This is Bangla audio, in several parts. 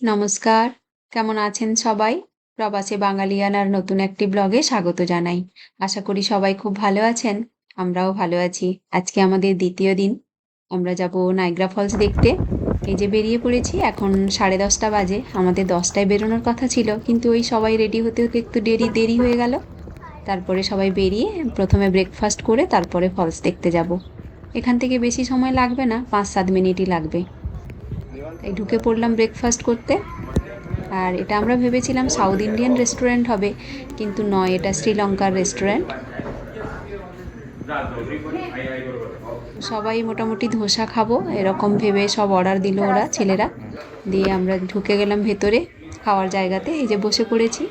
নমস্কার। কেমন আছেন সবাই? প্রবাসে বাঙালিয়ানার নতুন একটি ব্লগে স্বাগত জানাই। আশা করি সবাই খুব ভালো আছেন, আমরাও ভালো আছি। আজকে আমাদের দ্বিতীয় দিন। আমরা যাব নাইগ্রা ফলস দেখতে। এই যে বেরিয়ে পড়েছি, এখন সাড়ে দশটা বাজে। আমাদের দশটায় বেরোনোর কথা ছিল, কিন্তু ওই সবাই রেডি হতে হতে একটু দেরি দেরি হয়ে গেল। তারপরে সবাই বেরিয়ে প্রথমে ব্রেকফাস্ট করে তারপরে ফলস দেখতে যাব। এখান থেকে বেশি সময় লাগবে না, পাঁচ সাত মিনিটই লাগবে। তাই ঢুকে পড়লাম ব্রেকফাস্ট করতে। আর এটা আমরা ভেবেছিলাম সাউথ ইন্ডিয়ান রেস্টুরেন্ট হবে, কিন্তু নয়, এটা শ্রীলঙ্কার রেস্টুরেন্ট সবাই মোটামুটি ধোসা খাব, এরকম ভেবে সব অর্ডার দিল ওরা, ছেলেরা। দিয়ে আমরা ঢুকে গেলাম ভেতরে, খাওয়ার জায়গাতে, এই যে বসে পড়েছি।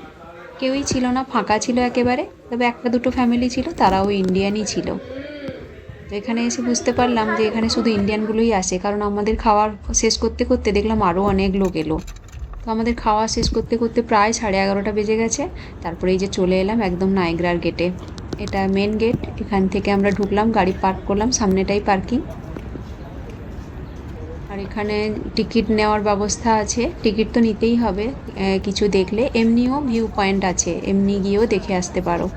কেউই ছিল না, ফাঁকা ছিল একেবারে, তবে একটা দুটো ফ্যামিলি ছিল, তারাও ইন্ডিয়ানই ছিল। তো এখানে এসে বুঝতে পারলাম যে এখানে শুধু ইন্ডিয়ানগুলোই আসে, কারণ আমাদের খাওয়ার শেষ করতে করতে দেখলাম আরও অনেক লোক এলো। তো আমাদের খাওয়া শেষ করতে করতে প্রায় সাড়ে এগারোটা বেজে গেছে, তারপরে এই যে চলে এলাম একদম নাইগ্রার গেটে এটা মেন গেট এখান থেকে আমরা ঢুকলাম, গাড়ি পার্ক করলাম, সামনেটাই পার্কিং আর এখানে টিকিট নেওয়ার ব্যবস্থা আছে টিকিট তো নিতেই হবে কিছু দেখলে। এমনিও ভিউ পয়েন্ট আছে, এমনি গিয়েও দেখে আসতে পারো।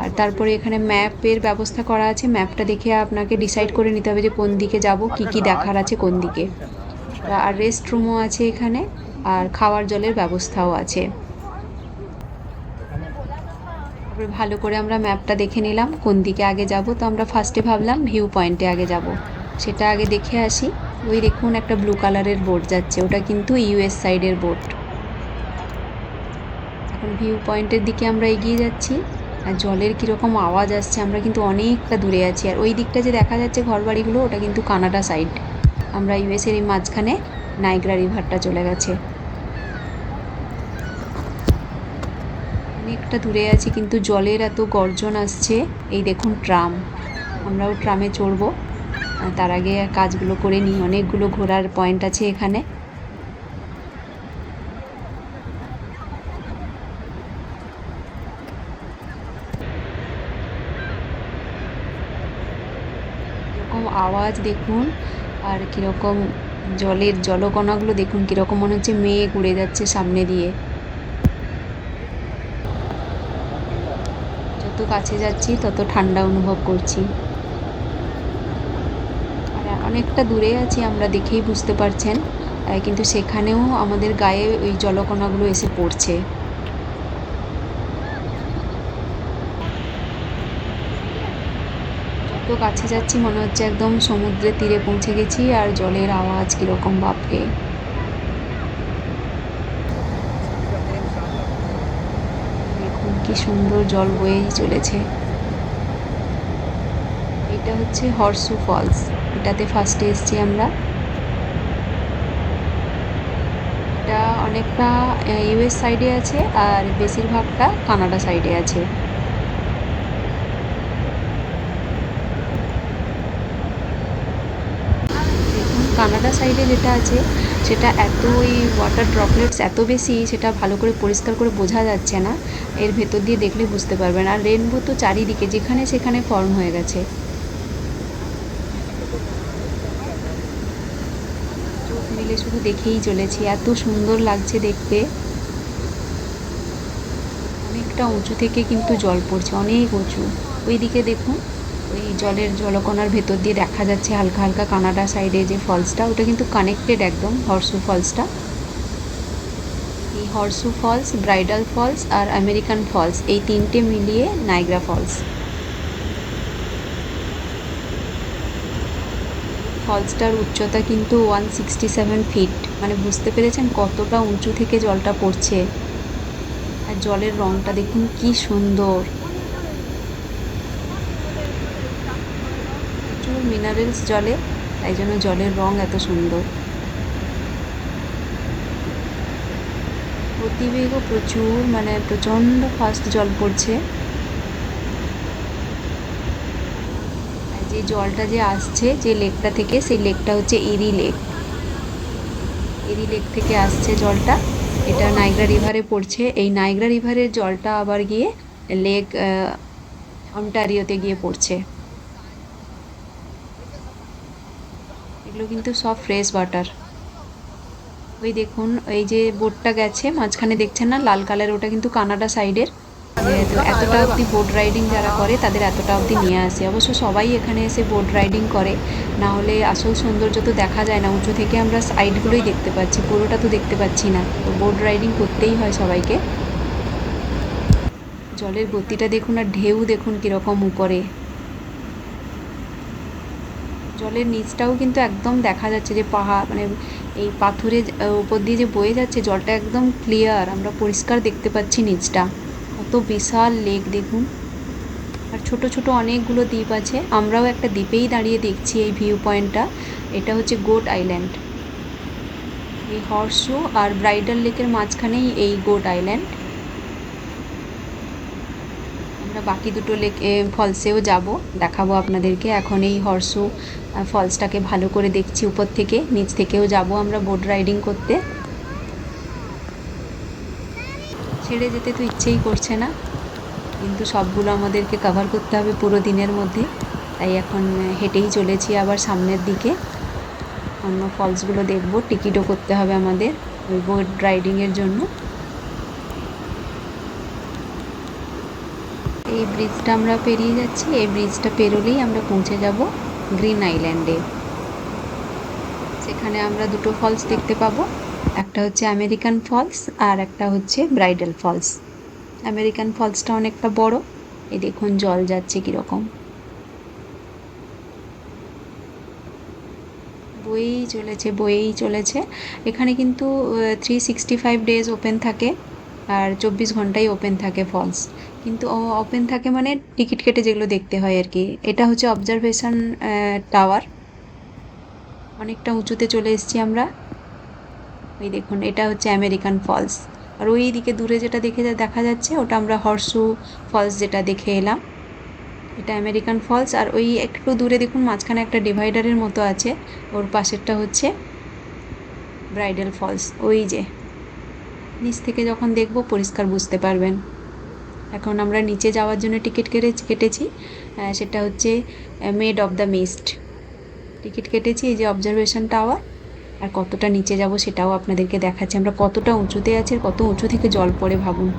আর তারপরে এখানে ম্যাপের ব্যবস্থা করা আছে। ম্যাপটা দেখে আপনাকে ডিসাইড করে নিতে হবে যে কোন দিকে যাব, কি কি দেখার আছে কোন দিকে। আর রেস্ট রুমও আছে এখানে, আর খাওয়ার জলের ব্যবস্থাও আছে। তারপরে ভালো করে আমরা ম্যাপটা দেখে নিলাম, কোন দিকে আগে যাব। তো আমরা ফার্স্টে ভাবলাম ভিউ পয়েন্টে আগে যাব। সেটা আগে দেখে আসি। ওই দেখুন একটা ব্লু কালারের বোট যাচ্ছে, ওটা কিন্তু ইউএস সাইডের বোট এখন ভিউ পয়েন্টের দিকে আমরা এগিয়ে যাচ্ছি। জলের কীরকম আওয়াজ আসছে, আমরা কিন্তু অনেকটা দূরে আছি। আর ওই দিকটা যে দেখা যাচ্ছে ঘরবাড়িগুলো, ওটা কিন্তু কানাডা সাইড আমরা ইউএসের এই মাঝখানে নাইগ্রা রিভারটা চলে গেছে। অনেকটা দূরে আছি, কিন্তু জলের এত গর্জন আসছে। এই দেখুন ট্রাম। আমরাও ট্রামে চড়বো। তার আগে কাজগুলো করে নিই। অনেকগুলো ঘোরার পয়েন্ট আছে এখানে। আওয়াজ দেখুন আর কীরকম জলের জলকণাগুলো দেখুন, কীরকম মনে হচ্ছে মেঘ উড়ে যাচ্ছে সামনে দিয়ে। যত কাছে যাচ্ছি, তত ঠান্ডা অনুভব করছি। আর অনেকটা দূরে আছি আমরা দেখেই বুঝতে পারছেন কিন্তু সেখানেও আমাদের গায়ে ওই জলকণাগুলো এসে পড়ছে। যত কাছে যাচ্ছি, মনে হচ্ছে একদম সমুদ্রের তীরে পৌঁছে গেছি আর জলের আওয়াজ কীরকম, বাপরে। দেখুন কি সুন্দর জল বয়েই চলেছে। এটা হচ্ছে হর্সু ফলস, এটাতে ফার্স্টে এসছি আমরা। এটা অনেকটা ইউএস সাইডে আছে আর বেশিরভাগটা কানাডা সাইডে আছে। কানাডা সাইডে যেটা আছে, সেটা এত ওই ওয়াটার ড্রপলেটস এত বেশি, সেটা ভালো করে পরিষ্কার করে বোঝা যাচ্ছে না। এর ভেতর দিয়ে দেখলে বুঝতে পারবেন। আর রেনবো তো চারিদিকে, যেখানে সেখানে ফর্ম হয়ে গেছে। চোখ মিলে শুধু দেখেই চলেছি। এত সুন্দর লাগছে দেখতে। অনেকটা উঁচু থেকে কিন্তু জল পড়ছে, অনেক উঁচু। ওই দিকে দেখুন। জলের জলকণার ভেতর দিয়ে দেখা যাচ্ছে হালকা হালকা কানাডা সাইডে যে ফলসটা, ওটা কিন্তু কানেক্টেড একদম হর্সু ফলসটা। এই হর্সু ফলস, ব্রাইডাল ফলস আর আমেরিকান ফলস, এই তিনটে মিলিয়ে নাইগ্রা ফলস। ফলসটার উচ্চতা কিন্তু ওয়ান সিক্সটি সেভেন ফিট মানে বুঝতে পেরেছেন কতটা উঁচু থেকে জলটা পড়ছে। আর জলের রঙটা দেখুন কি সুন্দর প্রচুর মিনারেলস জলে, তাই জন্য জলের রং এত সুন্দর। গতিবেগও প্রচুর মানে প্রচণ্ড ফাস্ট জল পড়ছে। যে জলটা যে আসছে, যে লেকটা থেকে, সেই লেকটা হচ্ছে এরি লেক এরি লেক থেকে আসছে জলটা। এটা নাইগ্রা রিভারে পড়ছে। এই নাইগ্রা রিভারের জলটা আবার গিয়ে লেক অন্টারিওতে গিয়ে পড়ছে। এগুলো কিন্তু সব ফ্রেশ ওয়াটার ওই দেখুন, এই যে বোটটা গেছে, মাঝখানে দেখছেন না, লাল কালার ওটা কিন্তু কানাডা সাইডের এতটা অবধি বোট রাইডিং যারা করে, তাদের এতটা অবধি নিয়ে আসে। অবশ্য সবাই এখানে এসে বোট রাইডিং করে। না হলে আসল সৌন্দর্য তো দেখা যায় না। উঁচু থেকে আমরা সাইডগুলোই দেখতে পাচ্ছি, পুরোটা তো দেখতে পাচ্ছি না। তো বোট রাইডিং করতেই হয় সবাইকে। জলের গতিটা দেখুন আর ঢেউ দেখুন কীরকম উপরে। জলের নিচটাও কিন্তু একদম দেখা যাচ্ছে যে পাহাড় মানে এই পাথরের উপর দিয়ে যে বয়ে যাচ্ছে জলটা একদম ক্লিয়ার আমরা পরিষ্কার দেখতে পাচ্ছি নিচটা। কত বিশাল লেক দেখুন। আর ছোট ছোট অনেকগুলো দ্বীপ আছে। আমরাও একটা দ্বীপেই দাঁড়িয়ে দেখছি এই ভিউ পয়েন্টটা এটা হচ্ছে গোট আইল্যান্ড এই হর্সু আর ব্রাইডাল লেকের মাঝখানেই এই গোট আইল্যান্ড আমরা বাকি দুটো লেক ফলসেও যাব, দেখাবো আপনাদেরকে। এখন এই হর্সু ফলসটাকে ভালো করে দেখছি উপর থেকে, নিচ থেকেও যাব আমরা বোট রাইডিং করতে। ছেড়ে যেতে তো ইচ্ছেই করছে না, কিন্তু সবগুলো আমাদেরকে কভার করতে হবে পুরো দিনের মধ্যে। তাই এখন হেঁটেই চলেছি আবার সামনের দিকে। অন্য ফলসগুলো দেখব, টিকিটও করতে হবে আমাদের ওই বোট রাইডিংয়ের জন্য। এই ব্রিজটা আমরা পেরিয়ে যাচ্ছি। এই ব্রিজটা পেরোলেই আমরা পৌঁছে যাব গ্রিন আইল্যান্ডে সেখানে আমরা দুটো ফলস দেখতে পাবো। একটা হচ্ছে আমেরিকান ফলস আর একটা হচ্ছে ব্রাইডাল ফলস আমেরিকান ফলসটা অনেকটা বড়। এই দেখুন, জল যাচ্ছে কীরকম। বয়েই চলেছে বয়েই চলেছে। এখানে কিন্তু three sixty five days open থাকে আর চব্বিশ ঘন্টাই ওপেন থাকে ফলস কিন্তু ওপেন থাকে মানে টিকিট কেটে যেগুলো দেখতে হয় আর কি। এটা হচ্ছে অবজারভেশন টাওয়ার অনেকটা উঁচুতে চলে এসেছি আমরা। ওই দেখুন, এটা হচ্ছে আমেরিকান ফলস আর ওই দিকে দূরে যেটা দেখে দেখা যাচ্ছে, ওটা আমরা হর্সু ফলস যেটা দেখে এলাম। এটা আমেরিকান ফলস আর ওই একটু দূরে দেখুন, মাঝখানে একটা ডিভাইডারের মতো আছে। ওর পাশেরটা হচ্ছে ব্রাইডাল ফলস ওই যে, নিচ থেকে যখন দেখব, পরিষ্কার বুঝতে পারবেন। এখন আমরা নিচে যাওয়ার জন্য টিকিট কেটে কেটেছি সেটা হচ্ছে Maid of the Mist ticket কেটেছি, এই যে অবজারভেশন টাওয়ার আর কতটা নিচে যাব সেটাও আপনাদেরকে দেখাচ্ছি। আমরা কতটা উঁচুতে আছি কত উঁচু থেকে জল পড়ে ভাবুন।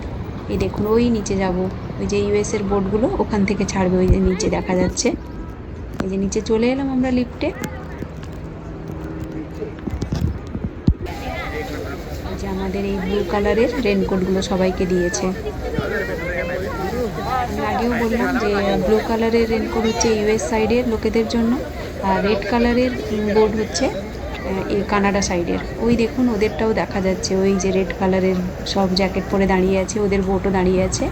এই দেখুন, ওই নিচে যাব। ওই যে ইউএস এর বোর্ডগুলো ওখান থেকে ছাড়বে, ওই যে নিচে দেখা যাচ্ছে। এই যে নিচে চলে এলাম আমরা লিফটে যে আমাদের এই ব্লু কালারের রেনকোটগুলো সবাইকে দিয়েছে। আগেও বললাম যে ব্লু কালারের রেনকোট হচ্ছে ইউএস সাইডের লোকেদের জন্য, আর রেড কালারের বোর্ড হচ্ছে কানাডা সাইডের ওই দেখুন, ওদেরটাও দেখা যাচ্ছে। ওই যে রেড কালারের সব জ্যাকেট পরে দাঁড়িয়ে আছে, ওদের বোটও দাঁড়িয়ে আছে।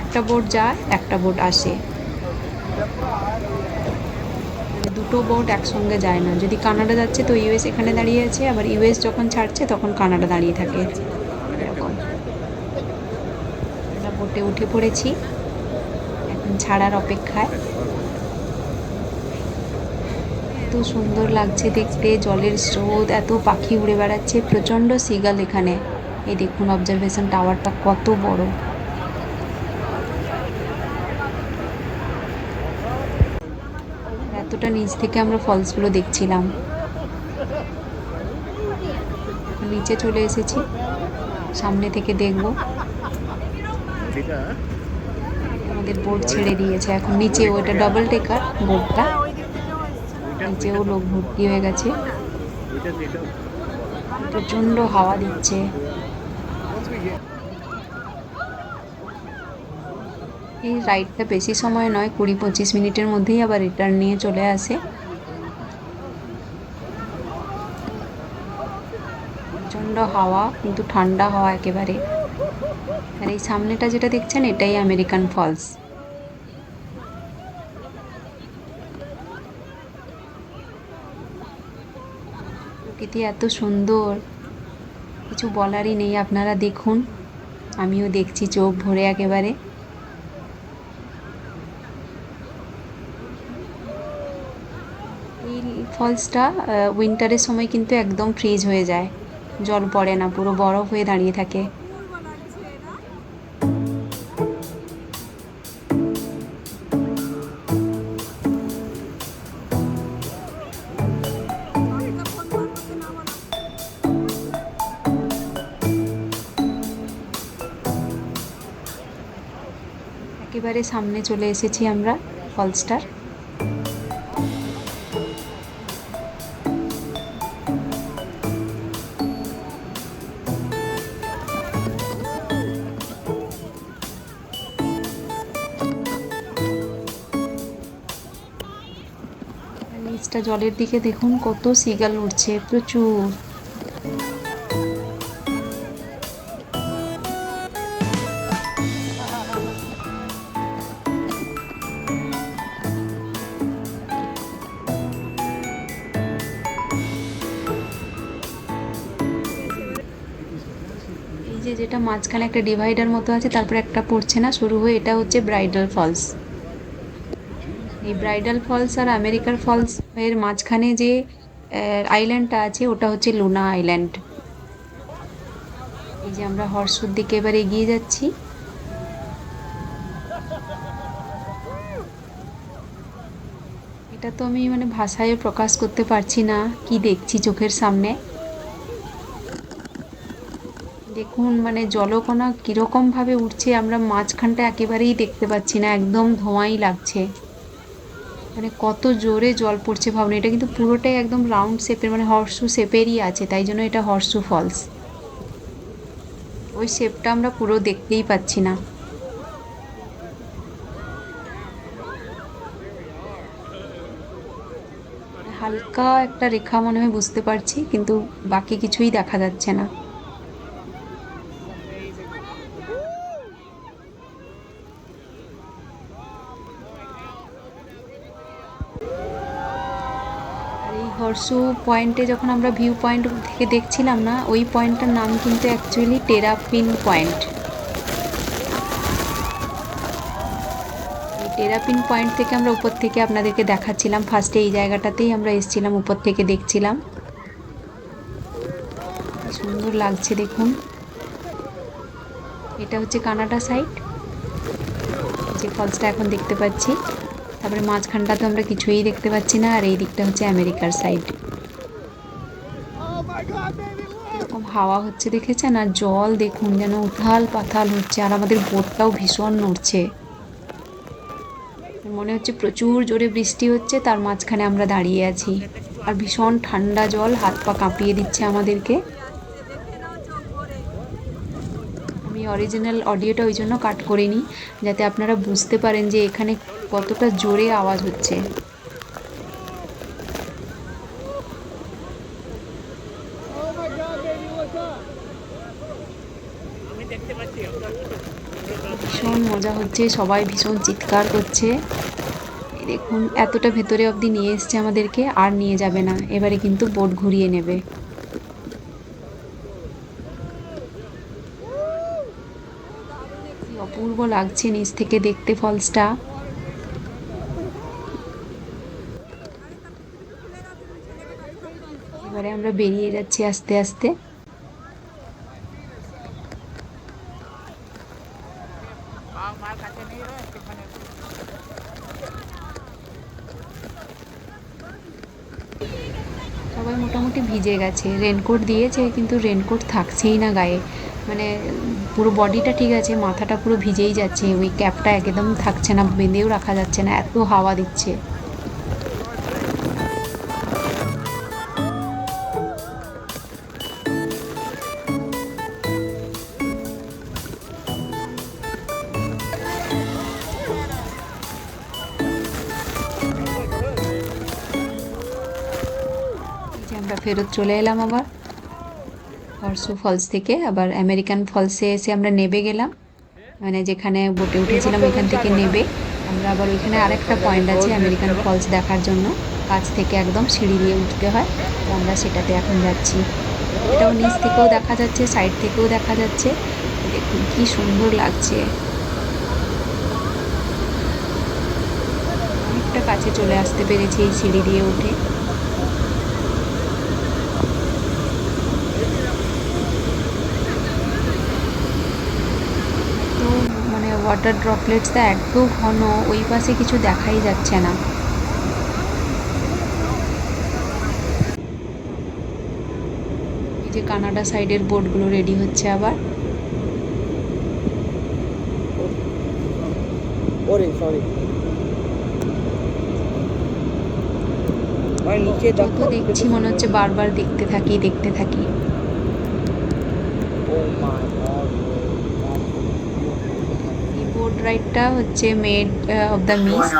একটা বোট যায় একটা বোট আসে। দুটো বোট একসঙ্গে যায় না। যদি কানাডা যাচ্ছে, তো ইউএস এখানে দাঁড়িয়ে আছে, আবার ইউএস যখন ছাড়ছে, তখন কানাডা দাঁড়িয়ে থাকে এরকম আমরা বোটে উঠে পড়েছি। এখন ছাড়ার অপেক্ষায়। এত সুন্দর লাগছে দেখতে, জলের স্রোত, এত পাখি উড়ে বেড়াচ্ছে, প্রচণ্ড সিগাল এখানে। এই দেখুন অবজারভেশন টাওয়ারটা কত বড়। এতটা নিচ থেকে আমরা ফলসগুলো দেখছিলাম। নিচে চলে এসেছি। সামনে থেকে দেখব। আমাদের বোট ছেড়ে দিয়েছে। এখন নিচে ওটা ডবল টেকার বোটটা নিচেও লোক ভর্তি হয়ে গেছে। প্রচণ্ড হাওয়া দিচ্ছে। এই রাইডটা বেশি সময় নয় কুড়ি পঁচিশ মিনিটের মধ্যেই আবার রিটার্ন নিয়ে চলে আসে। প্রচণ্ড হাওয়া কিন্তু ঠান্ডা হাওয়া একেবারে। আর এই সামনেটা যেটা দেখছেন, এটাই আমেরিকান ফলস প্রকৃতি এত সুন্দর। কিছু বলারই নেই, আপনারা দেখুন। আমিও দেখছি চোখ ভরে একেবারে। এই ফলসটা উইন্টারের সময় কিন্তু একদম ফ্রিজ হয়ে যায়। জল পড়ে না, পুরো বরফ হয়ে দাঁড়িয়ে থাকে। একেবারে সামনে চলে এসেছি আমরা ফলসটার নিচটা জলের দিকে দেখুন কত সিগাল উঠছে প্রচুর। যে যেটা মাঝখানে একটা ডিভাইডার মতো আছে, তারপরে একটা পড়ছে না, শুরু হয়ে এটা হচ্ছে ব্রাইডাল ফলস এই ব্রাইডাল ফলস আর আমেরিকার ফলস এর মাঝখানে যে আইল্যান্ডটা আছে, ওটা হচ্ছে লুনা আইল্যান্ড এই যে আমরা হর্ষুর দিকে এবার এগিয়ে যাচ্ছি। এটা তো আমি মানে ভাষায় প্রকাশ করতে পারছি না, কি দেখছি চোখের সামনে। দেখুন মানে জলকণা কীরকম ভাবে উঠছে আমরা মাঝখানটা একেবারেই দেখতে পাচ্ছি না, একদম ধোঁয়াই লাগছে। মানে কত জোরে জল পড়ছে ভাবনা, এটা কিন্তু পুরোটাই একদম রাউন্ড শেপের মানে হর্সু শেপেরই আছে, তাই জন্য এটা হর্সু ফলস ওই শেপটা আমরা পুরো দেখতেই পাচ্ছি না। হালকা একটা রেখা মনে হয় বুঝতে পারছি, কিন্তু বাকি কিছুই দেখা যাচ্ছে না আর এই হর্সু পয়েন্টে যখন আমরা ভিউ পয়েন্ট থেকে দেখছিলাম না, ওই পয়েন্টটার নাম কিন্তু actually Terrapin Point Terrapin Point থেকে আমরা উপর থেকে আপনাদেরকে দেখাচ্ছিলাম। ফার্স্টে এই জায়গাটাতেই আমরা এসেছিলাম, উপর থেকে দেখছিলাম। সুন্দর লাগছে দেখুন। এটা হচ্ছে কানাডা সাইড যে ফলসটা এখন দেখতে পাচ্ছি। তারপরে মাঝখানটা তো আমরা কিছুই দেখতে পাচ্ছি না, আর এই দিকটা হচ্ছে আমেরিকার সাইড এরকম হাওয়া হচ্ছে দেখেছেন, আর জল দেখুন যেন উথাল পাথাল হচ্ছে, আর আমাদের বোটটাও ভীষণ নড়ছে। মনে হচ্ছে প্রচুর জোরে বৃষ্টি হচ্ছে, তার মাঝখানে আমরা দাঁড়িয়ে আছি। আর ভীষণ ঠান্ডা জল, হাত পা কাঁপিয়ে দিচ্ছে আমাদেরকে আমি অরিজিনাল অডিওটা ওই জন্য কাট করিনি যাতে আপনারা বুঝতে পারেন যে এখানে কতটা জোরে আওয়াজ হচ্ছে। ভীষণ মজা হচ্ছে, সবাই ভীষণ চিৎকার করছে। দেখুন, এতটা ভেতরে অবধি নিয়ে এসছে আমাদেরকে, আর নিয়ে যাবে না, এবারে কিন্তু বোট ঘুরিয়ে নেবে কি অপূর্ব লাগছে নিচ থেকে দেখতে ফলসটা? এবারে আমরা বেরিয়ে যাচ্ছি আস্তে আস্তে। সবাই মোটামুটি ভিজে গেছে। রেনকোট দিয়েছে, কিন্তু রেনকোট থাকছেই না গায়ে। মানে পুরো বডিটা ঠিক আছে, মাথাটা পুরো ভিজেই যাচ্ছে। ওই ক্যাপটা একদম থাকছে না, বেঁধেও রাখা যাচ্ছে না, এত হাওয়া দিচ্ছে। ফেরত চলে এলাম আবার। হর্সু ফলস থেকে, আবার আমেরিকান ফলসে এসে আমরা নেবে গেলাম। মানে যেখানে বোটে উঠেছিলাম, ওইখান থেকে নেবে। আমরা আবার ওইখানে আরেকটা পয়েন্ট আছে, আমেরিকান ফলস দেখার জন্য। কাছ থেকে একদম সিঁড়ি দিয়ে উঠতে হয়, তো আমরা সেটাতে এখন যাচ্ছি। এটাও নিচ থেকেও দেখা যাচ্ছে সাইড থেকেও দেখা যাচ্ছে। দেখুন কি সুন্দর লাগছে। অনেকটা কাছে চলে আসতে পেরেছি এই সিঁড়ি দিয়ে উঠে তো মানে ওয়াটার ড্রপলেটসটা এত ঘন ওই পাশে কিছু দেখাই যাচ্ছে না। এই যে কানাডা সাইডের বোটগুলো রেডি হচ্ছে আবার। যত দেখছি মনে হচ্ছে বারবার দেখতে থাকি দেখতে থাকি। ও মাই গড এই বোট রাইডটা হচ্ছে মেড অফ দ্য মিস্ট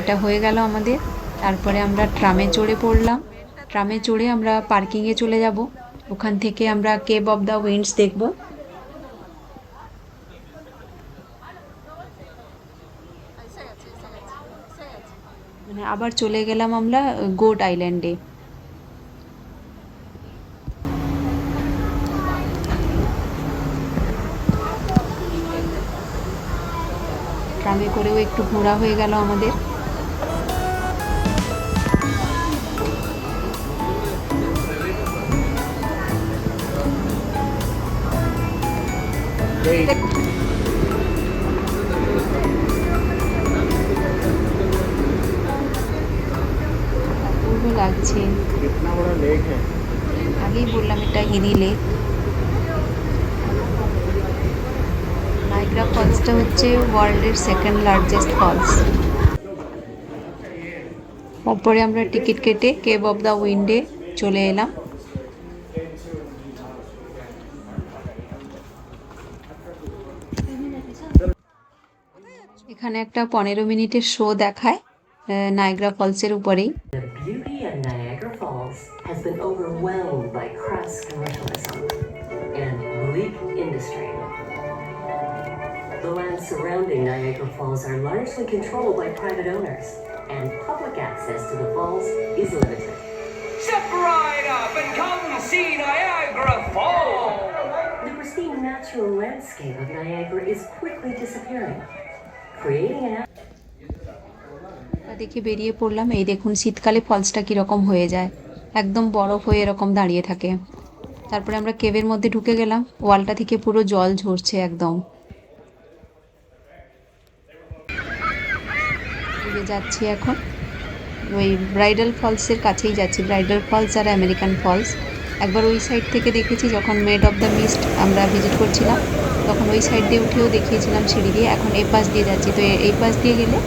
এটা হয়ে গেল আমাদের। তারপরে আমরা ট্রামে চড়ে পড়লাম। ট্রামে চড়ে আমরা পার্কিংয়ে চলে যাব। ওখান থেকে আমরা কেব অফ দ্য উইন্ডস দেখব। মানে আবার চলে গেলাম আমরা গোট আইল্যান্ডে ট্রামে করেও একটু ঘোরা হয়ে গেল আমাদের। লাগছে। আগেই বললাম এটা হিরি লেক। নাইগ্রা ফলসটা হচ্ছে ওয়ার্ল্ডের সেকেন্ড লার্জেস্ট ফলস তারপরে আমরা টিকিট কেটে কেব অফ দ্য উইন্ডে চলে এলাম। এখানে একটা পনেরো মিনিটের শো দেখায় নাইগ্রা ফলসের উপরেই। Has been overwhelmed by surrounding Niagara Falls are largely controlled by private owners, and public access to the falls is limited. Step right up and come see Niagara Falls. The pristine natural landscape of Niagara is quickly disappearing, creating an তা দেখে বেরিয়ে পড়লাম এই দেখুন শীতকালে ফলসটা কীরকম হয়ে যায় একদম বরফ হয়ে এরকম দাঁড়িয়ে থাকে তারপরে আমরা কেবের মধ্যে ঢুকে গেলাম ওয়ালটা থেকে পুরো জল ঝরছে একদম এই যে যাচ্ছি এখন। ওই ব্রাইডাল ফলসের কাছেই যাচ্ছি, ব্রাইডাল ফলস আর আমেরিকান ফলস। একবার ওই সাইড থেকে দেখেছি যখন মেড অফ দ্য মিস্ট আমরা ভিজিট করছিলাম, তখন ওই সাইড দিয়ে উঠেও দেখিয়েছিলাম সিঁড়ি দিয়ে। এখন এই পাশ দিয়ে যাচ্ছি, তো এই পাশ দিয়ে গেলে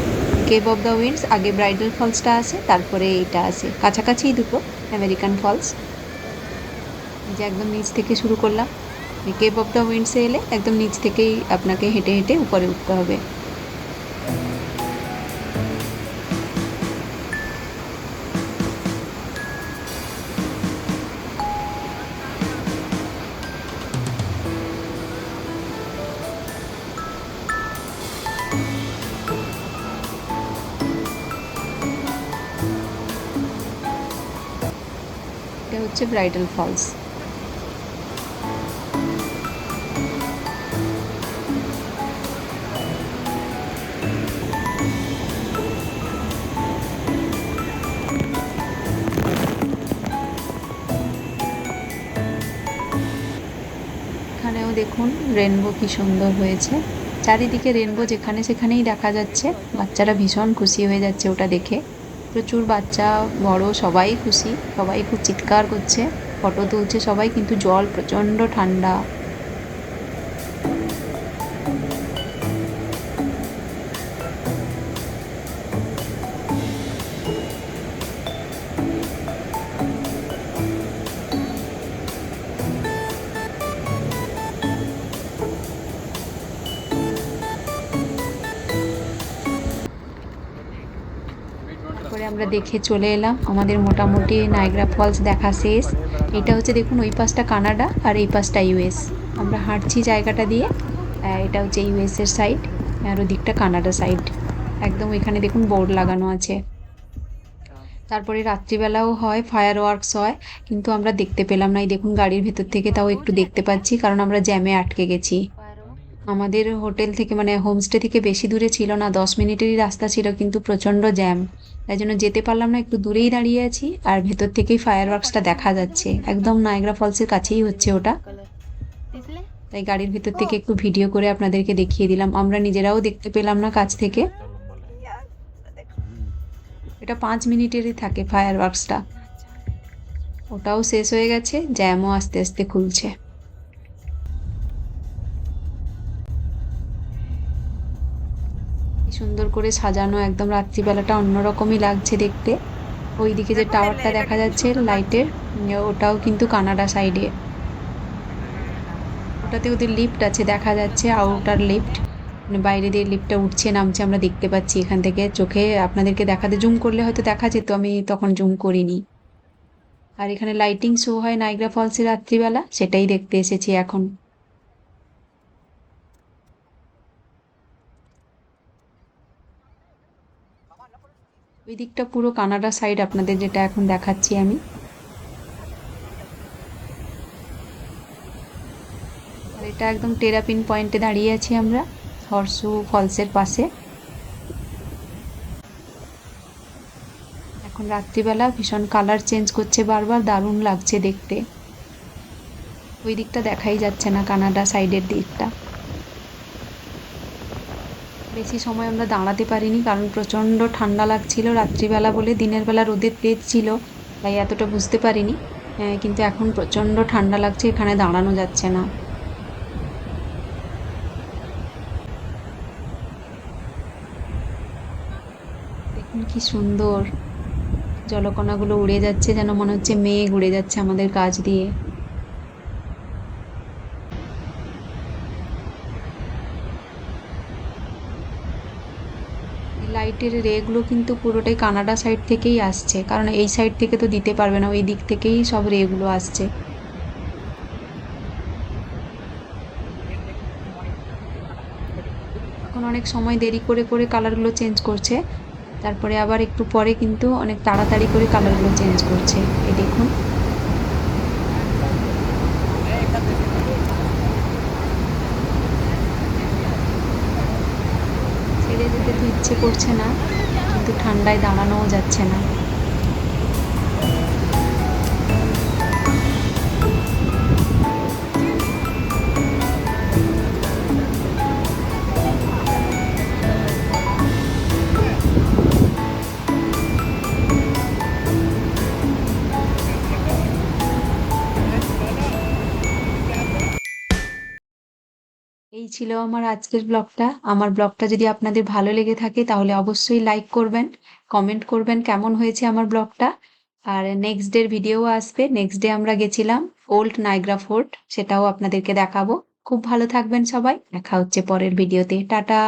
কেভ অফ দ্য উইন্ডস, আগে ব্রাইডাল ফলসটা আছে তারপরে এইটা আছে কাছাকাছিই দুটো আমেরিকান ফলস। যে একদম নিচ থেকে শুরু করলাম। কেভ অফ দ্য উইন্ডসে এলে একদম নিচ থেকেই আপনাকে হেঁটে হেঁটে উপরে উঠতে হবে। হচ্ছে ব্রাইডাল ফলস। এখানেও দেখুন রেনবো কি সুন্দর হয়েছে। চারিদিকে রেনবো যেখানে সেখানেই দেখা যাচ্ছে। বাচ্চারা ভীষণ খুশি হয়ে যাচ্ছে ওটা দেখে। প্রচুর বাচ্চা, বড়, সবাই খুশি, সবাই খুব চিৎকার করছে ফটো তুলছে, সবাই কিন্তু জল প্রচণ্ড ঠান্ডা। দেখে চলে এলাম। আমাদের মোটামুটি নাইগ্রা ফলস দেখা শেষ। এটা হচ্ছে দেখুন ওই পাশটা কানাডা আর এই পাশটা ইউএস আমরা হাঁটছি জায়গাটা দিয়ে। এটা হচ্ছে ইউএস এর সাইড আর ওদিকটা কানাডা সাইড একদম এখানে দেখুন বোর্ড লাগানো আছে। তারপরে রাত্রিবেলাও হয় ফায়ার ওয়ার্কস হয়, কিন্তু আমরা দেখতে পেলাম না। এই দেখুন গাড়ির ভেতর থেকে তাও একটু দেখতে পাচ্ছি, কারণ আমরা জ্যামে আটকে গেছি। আমাদের হোটেল থেকে মানে হোমস্টে থেকে বেশি দূরে ছিল না, দশ মিনিটেরই রাস্তা ছিল, কিন্তু প্রচণ্ড জ্যাম। তাই জন্য যেতে পারলাম না, একটু দূরেই দাঁড়িয়ে আছি, আর ভেতর থেকেই ফায়ার ওয়ার্কসটা দেখা যাচ্ছে। একদম নায়গ্রা ফলসের কাছেই হচ্ছে ওটা। তাই গাড়ির ভেতর থেকে একটু ভিডিও করে আপনাদেরকে দেখিয়ে দিলাম। আমরা নিজেরাও দেখতে পেলাম না কাছ থেকে। এটা পাঁচ মিনিটেরই থাকে ফায়ার ওয়ার্কসটা ওটাও শেষ হয়ে গেছে, জ্যামও আস্তে আস্তে খুলছে। সুন্দর করে সাজানো একদম রাত্রিবেলাটা অন্যরকমই লাগছে দেখতে। ওইদিকে যে টাওয়ারটা দেখা যাচ্ছে লাইটের ওটাও কিন্তু কানাডা সাইডে ওটাতে ওদের লিফট আছে দেখা যাচ্ছে আউটার লিফট মানে বাইরে দিয়ে লিফটটা উঠছে নামছে আমরা দেখতে পাচ্ছি এখান থেকে। চোখে আপনাদেরকে দেখাতে জুম করলে হয়তো দেখা যেত আমি তখন জুম করিনি। আর এখানে লাইটিং শো হয় নাইগ্রা ফলসে রাত্রিবেলা সেটাই দেখতে এসেছি এখন। ওই দিকটা পুরো কানাডা সাইড আপনাদের যেটা এখন দেখাচ্ছি আমি। আর এটা একদম টেরাপিন পয়েন্টে দাঁড়িয়ে আছি আমরা, হর্সু ফলসের পাশে। এখন রাত্রিবেলা ভীষণ কালার চেঞ্জ করছে বারবার, দারুণ লাগছে দেখতে। ওই দিকটা দেখাই যাচ্ছে না কানাডা সাইডের দিকটা। বেশি সময় আমরা দাঁড়াতে পারিনি, কারণ প্রচণ্ড ঠান্ডা লাগছিল রাত্রিবেলা বলে, দিনের বেলা রোদের তেজ ছিল, তাই এতটা বুঝতে পারিনি। কিন্তু এখন প্রচণ্ড ঠান্ডা লাগছে, এখানে দাঁড়ানো যাচ্ছে না। দেখুন কি সুন্দর। জলকণাগুলো উড়ে যাচ্ছে, যেন মনে হচ্ছে মেঘ উড়ে যাচ্ছে আমাদের কাছ দিয়ে এই লাইটের রেগুলো কিন্তু পুরোটাই কানাডা সাইড থেকেই আসছে। কারণ এই সাইড থেকে তো দিতে পারবে না, ওই দিক থেকেই সব রেগুলো আসছে। এখন অনেক সময় দেরি করে করে কালারগুলো চেঞ্জ করছে। তারপরে আবার একটু পরে কিন্তু অনেক তাড়াতাড়ি করে কালারগুলো চেঞ্জ করছে। এই দেখুন ছেড়ে যেতে তো ইচ্ছে করছে না কিন্তু ঠান্ডায় দাঁড়ানোও যাচ্ছে না। এই ছিল আমার আজকের ব্লগটা। আমার ব্লগটা যদি আপনাদের ভালো লেগে থাকে, তাহলে অবশ্যই লাইক করবেন কমেন্ট করবেন কেমন হয়েছে আমার ব্লগটা। আর নেক্সট ডের ভিডিও আসবে। নেক্সট ডে আমরা গেছিলাম ওল্ড নাইগ্রা ফোর্ট সেটাও আপনাদেরকে দেখাবো। খুব ভালো থাকবেন সবাই। দেখা হচ্ছে পরের ভিডিওতে টাটা!